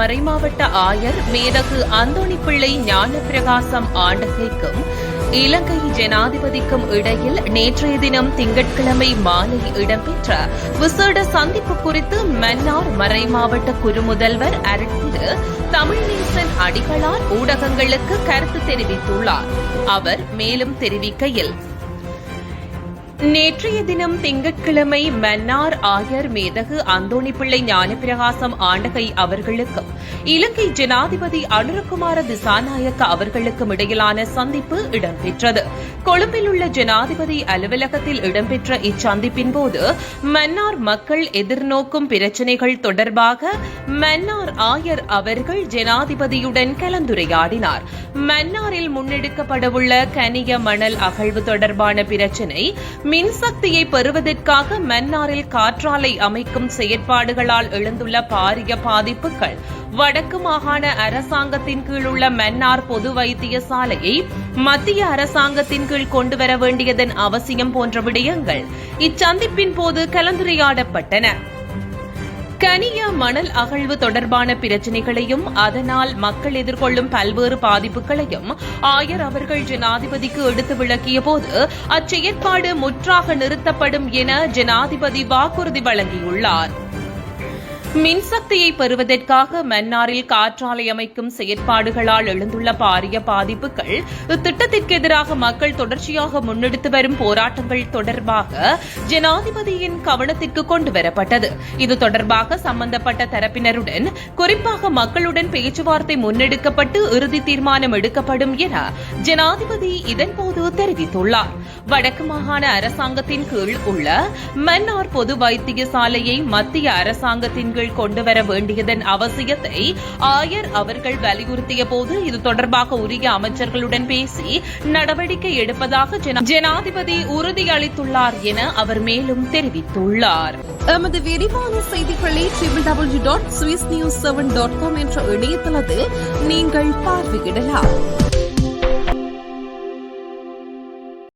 மறைமாவட்ட ஆயர் மேதகு அந்தோணி பிள்ளை ஞானப்பிரகாசம் ஆண்டகைக்கும் இலங்கை ஜனாதிபதிக்கும் இடையில் நேற்றைய தினம் திங்கட்கிழமை மாலை இடம்பெற்ற விசேட சந்திப்பு குறித்து மன்னார் மறைமாவட்ட குறுமுதல்வர் அருட்திரு தமிழ்நேசன் அடிகளார் ஊடகங்களுக்கு கருத்து தெரிவித்துள்ளார். அவர் மேலும் தெரிவிக்கையில் நேற்றைய தினம் திங்கட்கிழமை மன்னார் ஆயர் மேதகு அந்தோணி பிள்ளை ஞானப்பிரகாசம் ஆண்டகை அவர்களுக்கும் இலங்கை ஜனாதிபதி அனுரகுமார திசாநாயக்க அவர்களுக்கும் இடையிலான சந்திப்பு இடம்பெற்றது. கொழும்பில் உள்ள ஜனாதிபதி அலுவலகத்தில் இடம்பெற்ற இச்சந்திப்பின் போது மன்னார் மக்கள் எதிர்நோக்கும் பிரச்சினைகள் தொடர்பாக மன்னார் ஆயர் அவர்கள் ஜனாதிபதியுடன் கலந்துரையாடினார். மன்னாரில் முன்னெடுக்கப்படவுள்ள கனிய மணல் அகழ்வு தொடர்பான பிரச்சினை மின்சக்தியை பெறுவதற்காக மன்னாரில் காற்றாலை அமைக்கும் செயற்பாடுகளால் எழுந்துள்ள பாரிய பாதிப்புகள் வடக்கு மாகாண அரசாங்கத்தின் கீழ் உள்ள மன்னார் பொது வைத்தியசாலையை மத்திய அரசாங்கத்தின் கீழ் கொண்டுவர வேண்டியதன் அவசியம் போன்ற விடயங்கள் இச்சந்திப்பின் போது கலந்துரையாடப்பட்டன. கனிய மணல் அகழ்வு தொடர்பான பிரச்சினைகளையும் அதனால் மக்கள் எதிர்கொள்ளும் பல்வேறு பாதிப்புகளையும் ஆயர் அவர்கள் ஜனாதிபதிக்கு எடுத்து விளக்கிய போது அச்செயற்பாடு முற்றாக நிறுத்தப்படும் என ஜனாதிபதி வாக்குறுதி வழங்கியுள்ளார். மின்சக்தியை பெறுவதற்காக மன்னாரில் காற்றாலை அமைக்கும் செயற்பாடுகளால் எழுந்துள்ள பாரிய பாதிப்புகள் இத்திட்டத்திற்கு எதிராக மக்கள் தொடர்ச்சியாக முன்னெடுத்து வரும் போராட்டங்கள் தொடர்பாக ஜனாதிபதியின் கவனத்திற்கு கொண்டுவரப்பட்டது இது தொடர்பாக சம்பந்தப்பட்ட தரப்பினருடன் குறிப்பாக மக்களுடன் பேச்சுவார்த்தை முன்னெடுக்கப்பட்டு இறுதி தீர்மானம் எடுக்கப்படும் என ஜனாதிபதி இதன்போது தெரிவித்துள்ளார். வடக்கு மாகாண அரசாங்கத்தின் கீழ் உள்ள மன்னார் பொது வைத்தியசாலையை மத்திய அரசாங்கத்தின் கீழ் கொண்டுவர வேண்டியதன் அவசியத்தை ஆயர் அவர்கள் வலியுறுத்திய போது இது தொடர்பாக உரிய அமைச்சர்களுடன் பேசி நடவடிக்கை எடுப்பதாக ஜனாதிபதி உறுதியளித்துள்ளார் என அவர் மேலும் தெரிவித்துள்ளார். எமது விரிவான செய்திகளை triple W dot Swiss news seven dot com என்ற இணையதளத்தில் நீங்கள் பார்வையிடலாம்.